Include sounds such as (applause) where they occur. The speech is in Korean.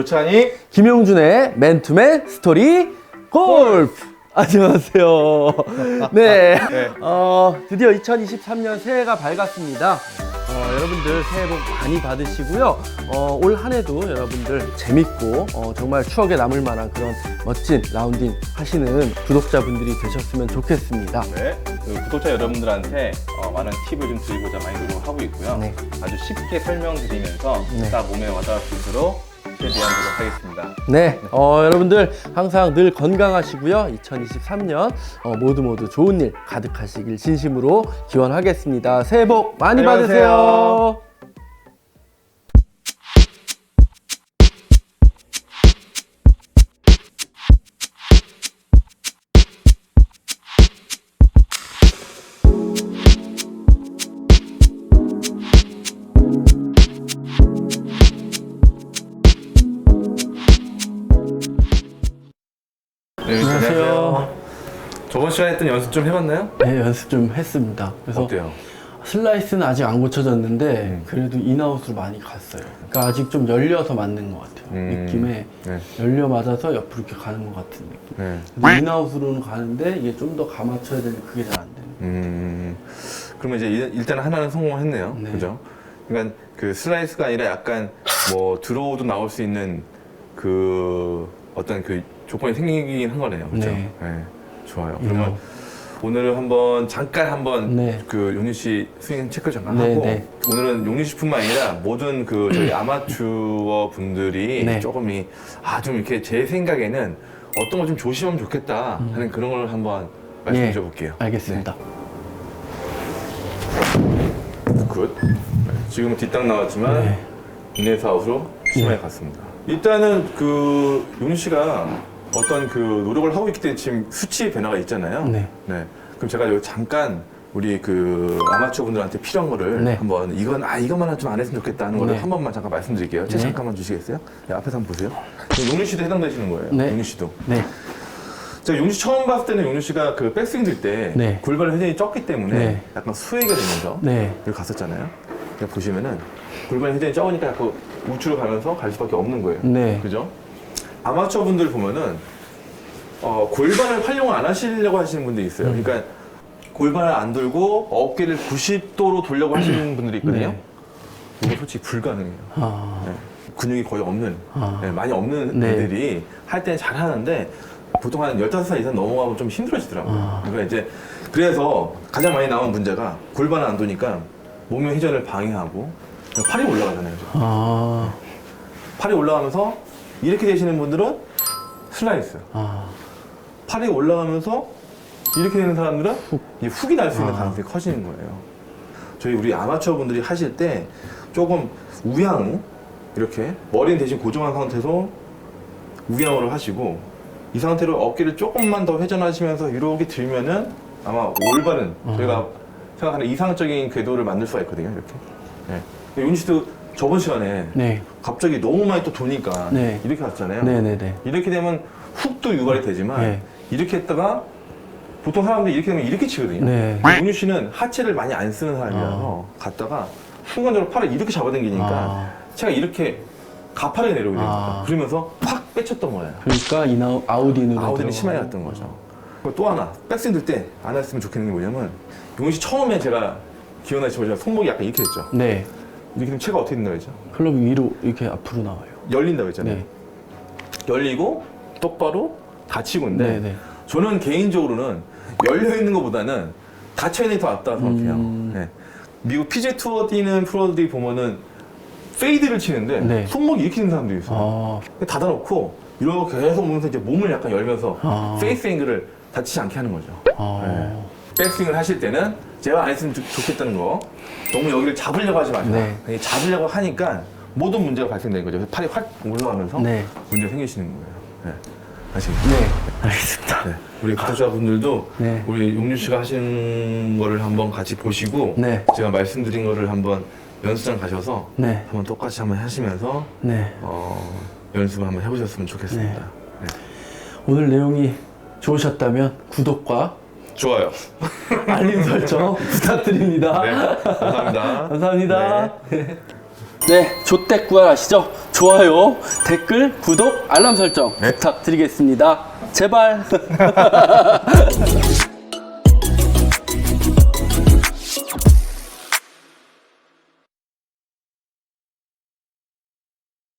조찬이 김용준의 맨투맨 스토리 골프. 안녕하세요. 네. (laughs) 네. 어, 드디어 2023년 새해가 밝았습니다. 어, 여러분들 새해 복 많이 받으시고요. 어, 올 한 해도 여러분들 재밌고 어, 정말 추억에 남을 만한 그런 멋진 라운딩 하시는 구독자분들이 되셨으면 좋겠습니다. 네, 그 구독자 여러분들한테 어, 많은 팁을 좀 드리고자 많이 노력하고 있고요. 네. 아주 쉽게 설명드리면서 네. 딱 몸에 와닿을 수 있도록 최대한 노력하겠습니다. 네, 어, 여러분들 항상 늘 건강하시고요. 2023년 어, 모두 모두 좋은 일 가득하시길 진심으로 기원하겠습니다. 새해 복 많이 안녕하세요. 받으세요. 네, 안녕하세요. 저번 시간에 했던 연습 좀 해봤나요? 네, 연습 좀 했습니다. 그래서 어때요? 슬라이스는 아직 안 고쳐졌는데 음. 그래도 인아웃으로 많이 갔어요. 그러니까 아직 좀 열려서 맞는 것 같아요. 음. 느낌에 네. 열려 맞아서 옆으로 이렇게 가는 것 같은 느낌. 네. 근데 인아웃으로는 가는데 이게 좀 더 감아쳐야 되는데 그게 잘안 되는. 음, 그러면 이제 일- 일단 하나는 성공했네요. 네. 그죠? 그러니까 그 슬라이스가 아니라 약간 뭐 들어오도 나올 수 있는 그 어떤 그 조건이 생기긴 한 거네요. 그죠? 네. 좋아요. 그러면 인아웃. 오늘은 한번 잠깐 한번 네. 그 용리 씨 스윙 체크 잠깐 네, 하고 네. 오늘은 용리 씨뿐만 아니라 모든 그 저희 (clears throat) 아마추어 분들이 네. 조금 이 아좀 이렇게 제 생각에는 어떤 걸 좀 조심하면 좋겠다 하는 그런 걸 한번 말씀해 예. 줘 볼게요. 알겠습니다. 굿. 네, 지금은 뒷땅 나왔지만 네. 인에서 아웃으로 심하게 네. 갔습니다. 일단은 그 용리 씨가 어떤 그 노력을 하고 있기 때문에 지금 수치 변화가 있잖아요. 네. 그럼 제가 여기 잠깐 우리 그 아마추어 분들한테 필요한 거를 네. 한번 이건 아 이것만 좀 안 했으면 좋겠다는 거를 네. 한 번만 잠깐 말씀드릴게요. 제 네. 잠깐만 주시겠어요? 네, 앞에서 한번 보세요. 용리 씨도 해당되시는 거예요. 네. 용리 씨도. 네. 제가 용리 씨 처음 봤을 때는 용리 씨가 그 백스윙 들때 네. 골반을 회전이 쪘기 때문에 네. 약간 수혜가 되면서 네. 여기 갔었잖아요. 여기 보시면은 골반 회전이 적으니까 자꾸 우측으로 가면서 갈 수밖에 없는 거예요. 네. 그죠? 아마추어 분들 보면은 어, 골반을 활용을 안 하시려고 하시는 분들이 있어요. 음. 그러니까 골반을 안 들고 어깨를 90도로 돌려고 하시는 분들이 있거든요. 네. 이거 솔직히 불가능해요. 아. 네. 근육이 거의 없는, 아. 네, 많이 없는 네. 분들이 할 때는 잘 하는데 보통 한 15살 이상 넘어가면 좀 힘들어지더라고요. 아. 그러니까 이제 그래서 가장 많이 나온 문제가 골반을 안 도니까 몸의 회전을 방해하고 팔이 올라가잖아요. 아. 팔이 올라가면서 이렇게 되시는 분들은 슬라이스. 아. 팔이 올라가면서 이렇게 되는 사람들은 이 훅이 날 수 있는 아. 가능성이 커지는 거예요. 저희 우리 아마추어 분들이 하실 때 조금 우양 이렇게 머리는 대신 고정한 상태에서 우양으로 하시고 이 상태로 어깨를 조금만 더 회전하시면서 이렇게 들면은 아마 올바른 저희가 생각하는 이상적인 궤도를 만들 수가 있거든요. 이렇게. 네. 윤 씨도 저번 시간에 네. 갑자기 너무 많이 또 도니까 네. 이렇게 갔잖아요. 네네네. 이렇게 되면 훅도 유발이 되지만 네. 이렇게 했다가 보통 사람들이 이렇게 되면 이렇게 치거든요. 네. 용유 씨는 하체를 많이 안 쓰는 사람이라서 갔다가 순간적으로 팔을 이렇게 잡아당기니까 아. 체가 이렇게 가파르게 내려오게 됩니다. 아. 그러면서 팍 빼쳤던 거예요. 그러니까 아웃인으로 아우디는 들어가고. 심하게 갔던 거죠. 그리고 또 하나 백스윙 들때 안 했으면 좋겠는 게 뭐냐면 용유 씨 처음에 제가 기억나시면 제가 손목이 약간 이렇게 됐죠. 네. 이렇게 되면 체가 어떻게 된다고 했죠? 클럽 위로 이렇게 앞으로 나와요. 열린다고 했잖아요. 네. 열리고 똑바로 닫히고 있는데 네, 네. 저는 개인적으로는 열려 있는 것보다는 닫혀 있는 게 더 낫다고 생각해요. 음. 네. 미국 PJ 투어 뛰는 프로들이 보면은 페이드를 치는데 네. 손목이 이렇게 되는 사람들이 있어요. 아. 닫아놓고 이러고 계속 보면서 이제 몸을 약간 열면서 아. 페이스 앵글을 다치지 않게 하는 거죠. 아. 네. 백스윙을 하실 때는 제가 안 했으면 좋- 좋겠다는 거 너무 여기를 잡으려고 하지 마시고 네. 잡으려고 하니까 모든 문제가 발생되는 거죠. 그래서 팔이 확 올라가면서 네. 문제가 생기시는 거예요. 네. 아시겠죠? 네. 알겠습니다. 네. 우리 구독자분들도 네. 우리 용유 씨가 하신 거를 한번 같이 보시고 네. 제가 말씀드린 거를 한번 연습장 가셔서 네. 한번 똑같이 한번 하시면서 네. 어, 연습을 한번 해보셨으면 좋겠습니다. 네. 오늘 내용이 좋으셨다면 구독과 좋아요. (laughs) 알림 설정 부탁드립니다. 네. 감사합니다. (laughs) 감사합니다. 네. 네, 조택구알 아시죠? 좋아요, 댓글, 구독, 알람 설정 부탁드리겠습니다. 제발. (laughs)